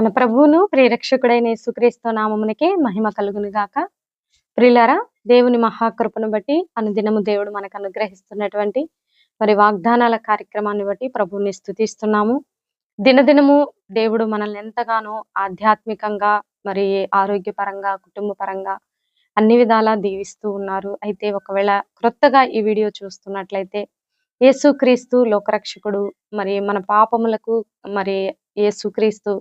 మన ప్రభువును ప్రియరక్షకుడైన యేసుక్రీస్తు నామమునికి మహిమ కలుగును గాక ప్రియులారా దేవుని మహాకృపను బట్టి అనుదినము దేవుడు మనకు అనుగ్రహిస్తున్నటువంటి మరి వాగ్దానాల కార్యక్రమాన్ని బట్టి ప్రభువుని స్థుతిస్తున్నాము దినదినము దేవుడు మనల్ని ఎంతగానో ఆధ్యాత్మికంగా మరి ఆరోగ్యపరంగా కుటుంబ పరంగా అన్ని విధాలా దీవిస్తూ ఉన్నారు. అయితే ఒకవేళ క్రొత్తగా ఈ వీడియో చూస్తున్నట్లయితే యేసుక్రీస్తు లోకరక్షకుడు మరి మన పాపములకు మరి యేసుక్రీస్తు.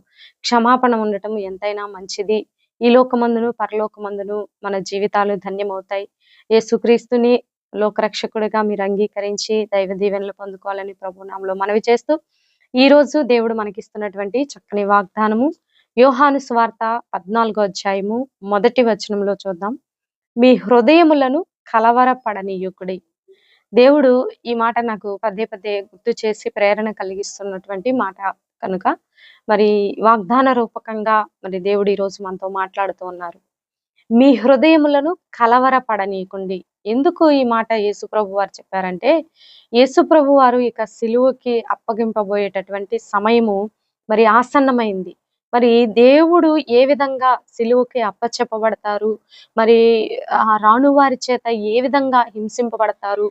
క్షమాపణ ఉండటం ఎంతైనా మంచిది. ఈ లోకమందును పరలోకమందును మన జీవితాలు ధన్యమవుతాయి. యేసుక్రీస్తుని లోకరక్షకుడిగా మీరు అంగీకరించి దైవ దీవెనలు పొందుకోవాలని ప్రభునామంలో మనవి చేస్తూ ఈ రోజు దేవుడు మనకిస్తున్నటువంటి చక్కని వాగ్దానము యోహాను స్వార్త పద్నాలుగో అధ్యాయము మొదటి వచనంలో చూద్దాం. మీ హృదయములను కలవరపడనీయుకుడి. దేవుడు ఈ మాట నాకు పదే పదే గుర్తు చేసి ప్రేరణ కలిగిస్తున్నటువంటి మాట. కనుక మరి వాగ్దాన రూపకంగా మరి దేవుడు ఈ రోజు మనతో మాట్లాడుతూ ఉన్నారు. మీ హృదయములను కలవరపడనీయకుండి. ఎందుకు ఈ మాట యేసుప్రభు వారు చెప్పారంటే యేసుప్రభు వారు ఇక సిలువకి అప్పగింపబోయేటటువంటి సమయము మరి ఆసన్నమైంది. మరి దేవుడు ఏ విధంగా సిలువకి అప్పచెప్పబడతారు? మరి ఆ రాణువారి చేత ఏ విధంగా హింసింపబడతారు?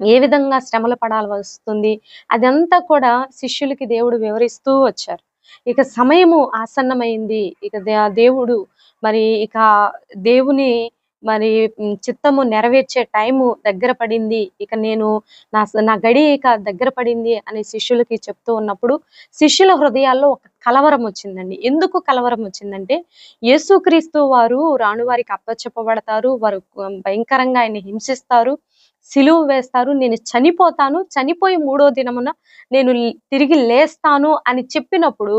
ఏ విధంగా శ్రమలు పడాల్సి వస్తుంది? అదంతా కూడా శిష్యులకి దేవుడు వివరిస్తూ వచ్చారు. ఇక సమయము ఆసన్నమైంది. ఇక దేవుడు మరి ఇక దేవుని మరి చిత్తము నెరవేర్చే టైము దగ్గర పడింది. ఇక నేను నా నా గడి ఇక దగ్గర పడింది అని శిష్యులకి చెప్తూ ఉన్నప్పుడు శిష్యుల హృదయాల్లో ఒక కలవరం వచ్చిందండి. ఎందుకు కలవరం వచ్చిందంటే యేసుక్రీస్తు వారు రాణువారికి అప్పచెప్పబడతారు. వారు భయంకరంగా ఆయన హింసిస్తారు. సిలువ వేస్తారు నేను చనిపోతాను చనిపోయి మూడో దినమున నేను తిరిగి లేస్తాను అని చెప్పినప్పుడు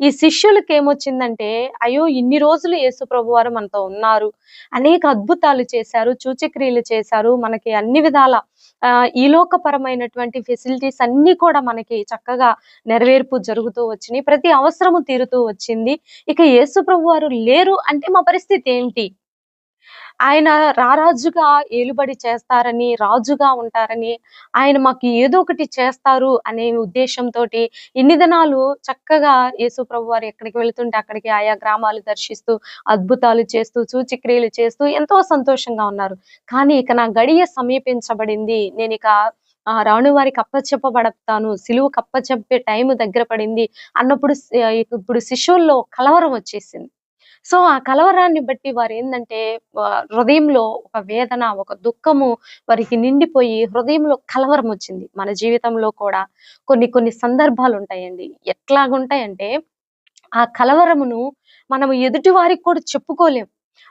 ఈ శిష్యులకి ఏమొచ్చిందంటే అయ్యో ఇన్ని రోజులు యేసు ప్రభు వారు మనతో ఉన్నారు. అనేక అద్భుతాలు చేశారు సూచక్రియలు చేశారు. మనకి అన్ని విధాల ఆ, ఈ లోకపరమైనటువంటి ఫెసిలిటీస్ అన్ని కూడా మనకి చక్కగా నెరవేర్పు జరుగుతూ వచ్చినాయి. ప్రతి అవసరము తీరుతూ వచ్చింది. ఇక యేసు ప్రభు వారు లేరు అంటే మా పరిస్థితి ఏంటి? ఆయన రారాజుగా ఏలుబడి చేస్తారని రాజుగా ఉంటారని ఆయన మాకు ఏదో ఒకటి చేస్తారు అనే ఉద్దేశంతో ఇన్ని దినాలు చక్కగా యేసు ప్రభు వారు ఎక్కడికి వెళ్తుంటే అక్కడికి ఆయా గ్రామాలు దర్శిస్తూ అద్భుతాలు చేస్తూ సూచిక్రియలు చేస్తూ ఎంతో సంతోషంగా ఉన్నారు. కానీ ఇక నా గడియ సమీపించబడింది. నేను ఇక ఆ రాణు వారికి అప్పచెప్పబడతాను. సిలువు కప్పచెప్పే టైం దగ్గర పడింది. అన్నప్పుడు ఇప్పుడు శిష్యుల్లో కలవరం వచ్చేసింది. సో ఆ కలవరాన్ని బట్టి వారు ఏంటంటే హృదయంలో ఒక వేదన ఒక దుఃఖము వారికి నిండిపోయి హృదయంలో కలవరం వచ్చింది. మన జీవితంలో కూడా కొన్ని కొన్ని సందర్భాలు ఉంటాయండి. ఎట్లాగుంటాయంటే ఆ కలవరమును మనము ఎదుటి వారికి కూడా చెప్పుకోలేం.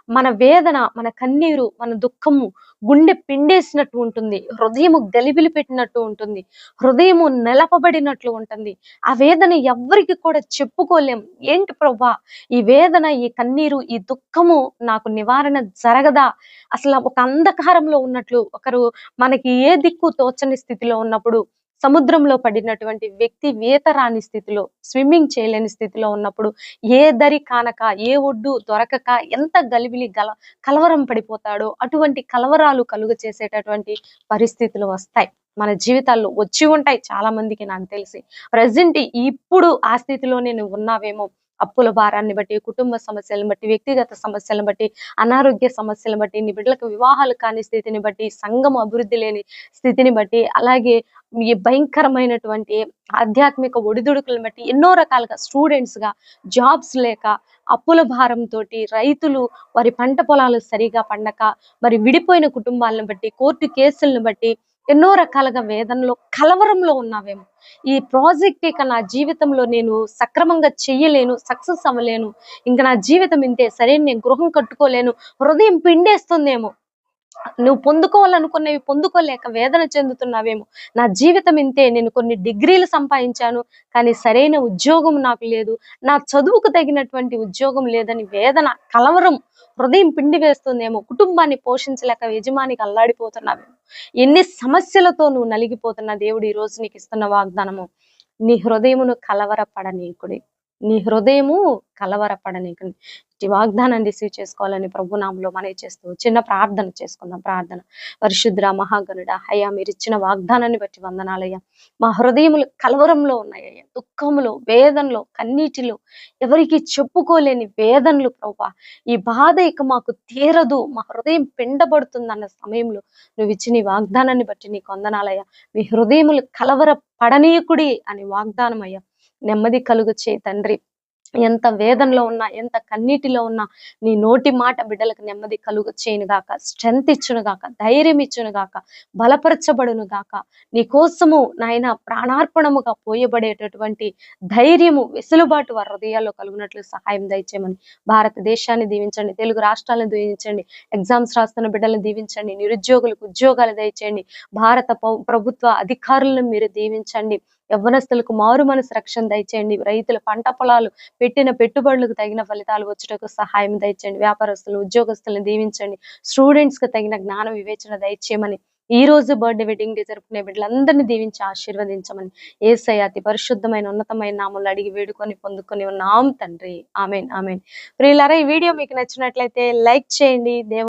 మన వేదన మన కన్నీరు మన దుఃఖము గుండె పిండేసినట్టు ఉంటుంది. హృదయము గలిబిలి పెట్టినట్టు ఉంటుంది. హృదయము నెలపబడినట్లు ఉంటుంది. ఆ వేదన ఎవ్వరికి కూడా చెప్పుకోలేం. ఏంటి ప్రభా? ఈ వేదన ఈ కన్నీరు ఈ దుఃఖము నాకు నివారణ జరగదా? అసలు ఒక అంధకారంలో ఉన్నట్లు ఒకరు మనకి ఏ దిక్కు తోచని స్థితిలో ఉన్నప్పుడు సముద్రంలో పడినటువంటి వ్యక్తి వేతరాని స్థితిలో స్విమ్మింగ్ చేయలేని స్థితిలో ఉన్నప్పుడు ఏ దరి కానక ఏ ఒడ్డు దొరకక ఎంత గలిబిలి గల కలవరం పడిపోతాడో అటువంటి కలవరాలు కలుగ చేసేటటువంటి పరిస్థితులు వస్తాయి. మన జీవితాల్లో వచ్చి ఉంటాయి చాలా మందికి నాకు తెలిసి. ప్రజెంట్ ఇప్పుడు ఆ స్థితిలోనే నువ్వు ఉన్నావేమో అప్పుల భారాన్ని బట్టి కుటుంబ సమస్యలను బట్టి వ్యక్తిగత సమస్యలను బట్టి అనారోగ్య సమస్యలను బట్టి నీ బిడ్డలకు వివాహాలు కాని స్థితిని బట్టి సంఘం అభివృద్ధి లేని స్థితిని బట్టి అలాగే ఈ భయంకరమైనటువంటి ఆధ్యాత్మిక ఒడిదుడుకులను బట్టి ఎన్నో రకాలుగా స్టూడెంట్స్గా జాబ్స్ లేక అప్పుల భారంతో రైతులు వారి పంట పొలాలు సరిగా పండక మరి విడిపోయిన కుటుంబాలను బట్టి కోర్టు కేసులను బట్టి ఎన్నో రకాలుగా వేదనలో కలవరంలో ఉన్నావేమో. ఈ ప్రాజెక్ట్ ఇక నా జీవితంలో నేను సక్రమంగా చెయ్యలేను సక్సెస్ అవ్వలేను. ఇంకా నా జీవితం ఇంతే సరే నేను గృహం కట్టుకోలేను హృదయం పిండేస్తుందేమో. నువ్వు పొందుకోవాలనుకున్నవి పొందుకోలేక వేదన చెందుతున్నావేమో. నా జీవితం ఇంతే నేను కొన్ని డిగ్రీలు సంపాదించాను కానీ సరైన ఉద్యోగం నాకు లేదు. నా చదువుకు తగినటువంటి ఉద్యోగం లేదని వేదన కలవరం హృదయం పిండి వేస్తుందేమో. కుటుంబాన్ని పోషించలేక యజమానికి అల్లాడిపోతున్నావేమో. ఎన్ని సమస్యలతో నువ్వు నలిగిపోతున్న దేవుడు ఈ రోజు నీకు ఇస్తున్న వాగ్దానము. నీ హృదయమును కలవరపడనీకుడి. నీ హృదయము కలవరపడనీకండి ఈ వాగ్దానాన్ని రిసీవ్ చేసుకోవాలని ప్రభు నామంలో మనవి చేస్తూ చిన్న ప్రార్థన చేసుకుందాం. ప్రార్థన. పరిశుద్ర మహాగణుడ అయ్యా మీరు ఇచ్చిన వాగ్దానాన్ని బట్టి వందనాలయ్యా. మా హృదయములు కలవరంలో ఉన్నాయ్యా దుఃఖములు వేదనలో కన్నీటిలో ఎవరికి చెప్పుకోలేని వేదనలు ప్రభా. ఈ బాధ ఇక మాకు తీరదు. మా హృదయం పిండబడుతుందన్న సమయంలో నువ్వు ఇచ్చిన వాగ్దానాన్ని బట్టి నీకు వందనాలయ్యా. మీ హృదయములు కలవర పడనీయకుడి అని వాగ్దానం అయ్యా నెమ్మది కలుగు తండ్రి. ఎంత వేదనలో ఉన్నా ఎంత కన్నీటిలో ఉన్నా నీ నోటి మాట బిడ్డలకు నెమ్మది కలుగు చేయను గాక. స్ట్రెంత్ ఇచ్చును గాక ధైర్యం ఇచ్చును గాక బలపరచబడును గాక. నీ కోసము నాయన ప్రాణార్పణముగా పోయబడేటటువంటి ధైర్యము వెసులుబాటు వారి హృదయాల్లో కలుగునట్లు సహాయం దయచేయమని. భారతదేశాన్ని దీవించండి తెలుగు రాష్ట్రాలను దీవించండి ఎగ్జామ్స్ రాస్తున్న బిడ్డలను దీవించండి నిరుద్యోగులకు ఉద్యోగాలు దయచేయండి భారత ప్రభుత్వ అధికారులను మీరు దీవించండి. యవ్వనస్తులకు మారు మనసు రక్షణ దయచేయండి. రైతుల పంట పొలాలు పెట్టిన పెట్టుబడులకు తగిన ఫలితాలు వచ్చటకు సహాయం దయచేయండి. వ్యాపారస్తులు ఉద్యోగస్తులను దీవించండి. స్టూడెంట్స్కి తగిన జ్ఞాన వివేచన దయచేయమని ఈ రోజు బర్త్డే వెడ్డింగ్ డే జరుపుకునే బిడ్డలందరినీ దీవించి ఆశీర్వదించమని ఏసై అతి పరిశుద్ధమైన ఉన్నతమైన నామంలో అడిగి వేడుకొని పొందుకొని ఉన్నాం తండ్రి. Amen amen. ప్రియులారా ఈ వీడియో మీకు నచ్చినట్లయితే లైక్ చేయండి. దేవ